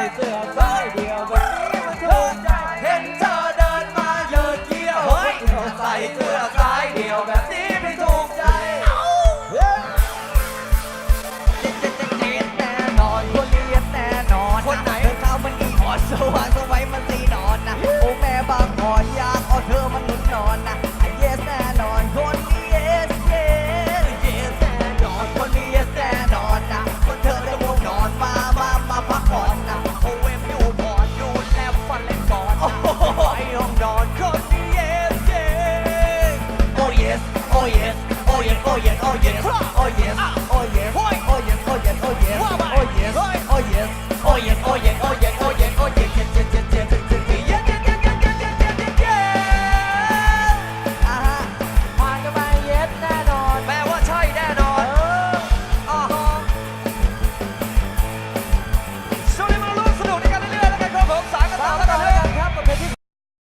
ใส่เสื้อสายเดียววันนี้มันถูกใจเห็นเธอเดินมาเยินเยี่ยวเฮ้ยใส่เสื้อสายเดียวแบบนี้ไม่ถูกใจเจ๊เจ๊เจ๊เแน่นอนคนเรียนแน่นอนคนไหนเธอเข้ามันอีอ่อสว่างสวัยมันตีนอนนะโอ้แม่บางอ่อยากอ่อนเธอมันหนุนนอนนะ all you